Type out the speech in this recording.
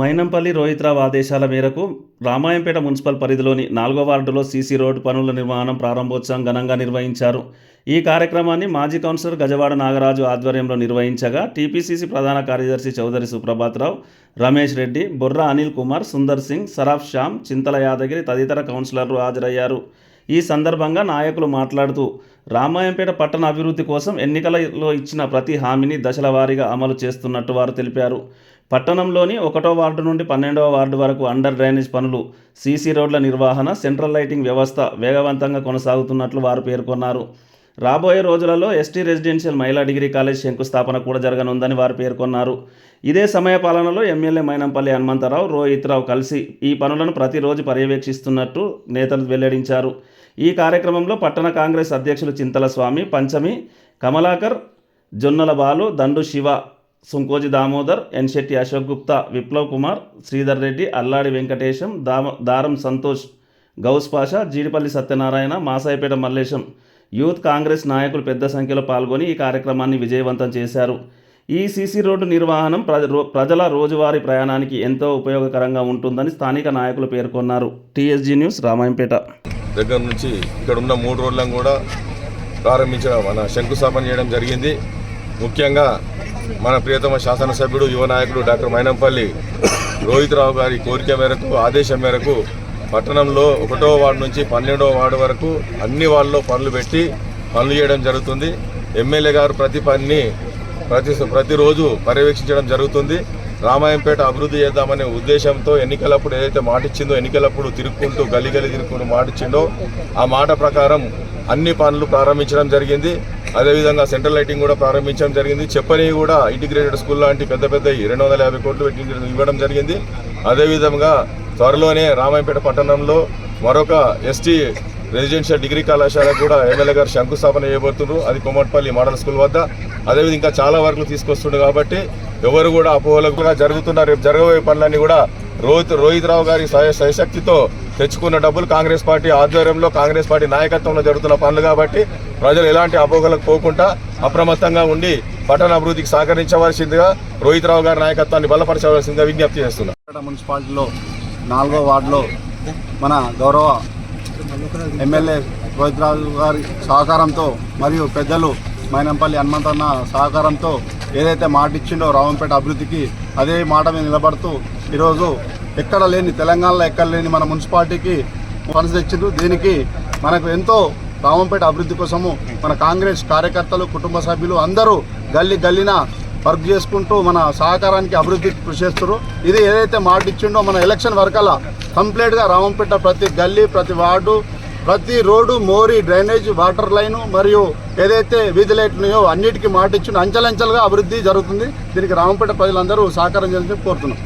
మైనంపల్లి రోహిత్రావు ఆదేశాల మేరకు రామాయంపేట మున్సిపల్ పరిధిలోని నాలుగో వార్డులో సీసీ రోడ్డు పనుల నిర్మాణం ప్రారంభోత్సవం ఘనంగా నిర్వహించారు. ఈ కార్యక్రమాన్ని మాజీ కౌన్సిలర్ గజవాడ నాగరాజు ఆధ్వర్యంలో నిర్వహించగా టీపీసీసీ ప్రధాన కార్యదర్శి చౌదరి సుప్రభాత్రావు రమేష్ రెడ్డి బొర్రా అనిల్ కుమార్ సుందర్ సింగ్ సరాఫ్ శ్యామ్ చింతల యాదగిరి తదితర కౌన్సిలర్లు హాజరయ్యారు. ఈ సందర్భంగా నాయకులు మాట్లాడుతూ రామాయంపేట పట్టణ అభివృద్ధి కోసం ఎన్నికలలో ఇచ్చిన ప్రతి హామీని దశల వారీగా అమలు చేస్తున్నట్టు వారు తెలిపారు. పట్టణంలోని ఒకటో వార్డు నుండి పన్నెండవ వార్డు వరకు అండర్ డ్రైనేజ్ పనులు సీసీ రోడ్ల నిర్వహణ సెంట్రల్ లైటింగ్ వ్యవస్థ వేగవంతంగా కొనసాగుతున్నట్లు వారు పేర్కొన్నారు. రాబోయే రోజులలో ఎస్టీ రెసిడెన్షియల్ మహిళా డిగ్రీ కాలేజ్ శంకుస్థాపన కూడా జరగనుందని వారు పేర్కొన్నారు. ఇదే సమయ పాలనలో ఎమ్మెల్యే మైనంపల్లి హనుమంతరావు రోహిత్రావు కలిసి ఈ పనులను ప్రతిరోజు పర్యవేక్షిస్తున్నట్టు నేతలు వెల్లడించారు. ఈ కార్యక్రమంలో పట్టణ కాంగ్రెస్ అధ్యక్షులు చింతల స్వామి పంచమి కమలాకర్ జొన్నల బాలు దండు శివ సుంకోజి దామోదర్ ఎన్శెట్టి అశోక్ గుప్తా విప్లవ్ కుమార్ శ్రీధర్ రెడ్డి అల్లాడి వెంకటేశం దామ దారం సంతోష్ గౌస్ పాషా జీడిపల్లి సత్యనారాయణ మాసాయిపేట మల్లేశం. యూత్ కాంగ్రెస్ నాయకులు పెద్ద సంఖ్యలో పాల్గొని ఈ కార్యక్రమాన్ని విజయవంతం చేశారు. ఈ సీసీ రోడ్డు నిర్వహణం ప్రజ ప్రజల రోజువారీ ప్రయాణానికి ఎంతో ఉపయోగకరంగా ఉంటుందని స్థానిక నాయకులు పేర్కొన్నారు. TSG news Ramayampet. దగ్గర నుంచి ఇక్కడ ఉన్న మూడు రోడ్లను కూడా ప్రారంభించడం మన శంకుస్థాపన చేయడం జరిగింది. ముఖ్యంగా మన ప్రియతమ శాసనసభ్యుడు యువ నాయకుడు డాక్టర్ మైనంపల్లి రోహిత్ రావు గారి కోరిక మేరకు ఆదేశం మేరకు పట్టణంలో ఒకటో వార్డు నుంచి పన్నెండవ వార్డు వరకు అన్ని వార్డులో పనులు పెట్టి పనులు చేయడం జరుగుతుంది. ఎమ్మెల్యే గారు ప్రతి పనిని ప్రతి ప్రతిరోజు పర్యవేక్షించడం జరుగుతుంది. రామాయంపేట అభివృద్ధి చేద్దామనే ఉద్దేశంతో ఎన్నికలప్పుడు ఏదైతే మాట ఇచ్చిందో ఎన్నికలప్పుడు తిరుక్కుంటూ గలి గలి తిరుక్కుంటూ మాట ఇచ్చిందో ఆ మాట ప్రకారం అన్ని పనులు ప్రారంభించడం జరిగింది. అదేవిధంగా సెంట్రల్ లైటింగ్ కూడా ప్రారంభించడం జరిగింది. చెప్పని కూడా ఇంటిగ్రేటెడ్ స్కూల్ లాంటి పెద్ద పెద్ద రెండు వందల యాభై కోట్లు ఇవ్వడం జరిగింది. అదేవిధంగా త్వరలోనే రామాయంపేట పట్టణంలో మరొక ఎస్టీ రెసిడెన్షియల్ డిగ్రీ కళాశాల కూడా ఎమ్మెల్యే గారు శంకుస్థాపన చేయబోతున్నారు. అది కొమ్మట్పల్లి మోడల్ స్కూల్ వద్ద. అదేవిధంగా ఇంకా చాలా వరకు తీసుకొస్తుండే కాబట్టి ఎవరు కూడా అపోహలుగా జరుగుతున్న రేపు జరగబోయే పనులన్నీ కూడా రోహిత్ రోహిత్ రావు గారి సహ సహశక్తితో తెచ్చుకున్న డబ్బులు కాంగ్రెస్ పార్టీ ఆధ్వర్యంలో కాంగ్రెస్ పార్టీ నాయకత్వంలో జరుగుతున్న పనులు కాబట్టి ప్రజలు ఎలాంటి అపోహలకు పోకుండా అప్రమత్తంగా ఉండి పట్టణ అభివృద్ధికి సహకరించవలసిందిగా రోహిత్ రావు గారి నాయకత్వాన్ని బలపరచవలసిందిగా విజ్ఞప్తి చేస్తున్నారు మున్సిపాలిటీలో నాలుగో వార్డులో మన గౌరవ ఎమ్మెల్యే రోహిత్ రావు గారి సహకారంతో మరియు పెద్దలు మైనంపల్లి హనుమంతన్న సహకారంతో ఏదైతే మాట ఇచ్చిండో రావంపేట అభివృద్ధికి అదే మాట మీద నిలబడుతూ ఈరోజు ఎక్కడ లేని తెలంగాణలో ఎక్కడ లేని మన మున్సిపాలిటీకి ఫండ్స్ తెచ్చిండ్రు. దీనికి మనకు ఎంతో రామంపేట అభివృద్ధి కోసము మన కాంగ్రెస్ కార్యకర్తలు కుటుంబ సభ్యులు అందరూ గల్లీ గల్లిన వర్క్ చేసుకుంటూ మన సహకారానికి అభివృద్ధి కృషి చేస్తారు ఇది ఏదైతే మాట ఇచ్చిండో మన ఎలక్షన్ వరకల్లా కంప్లీట్గా రామంపేట ప్రతి గల్లీ ప్రతి వార్డు ప్రతి రోడ్డు మోరీ డ్రైనేజ్ వాటర్ లైను మరియు ఏదైతే వీధి లైట్లు ఉన్నాయో అన్నిటికీ మాట ఇచ్చిండో. అంచెలంచెలుగా అభివృద్ధి జరుగుతుంది. దీనికి రామంపేట ప్రజలందరూ సహకారం చేయాలని కోరుతున్నాం.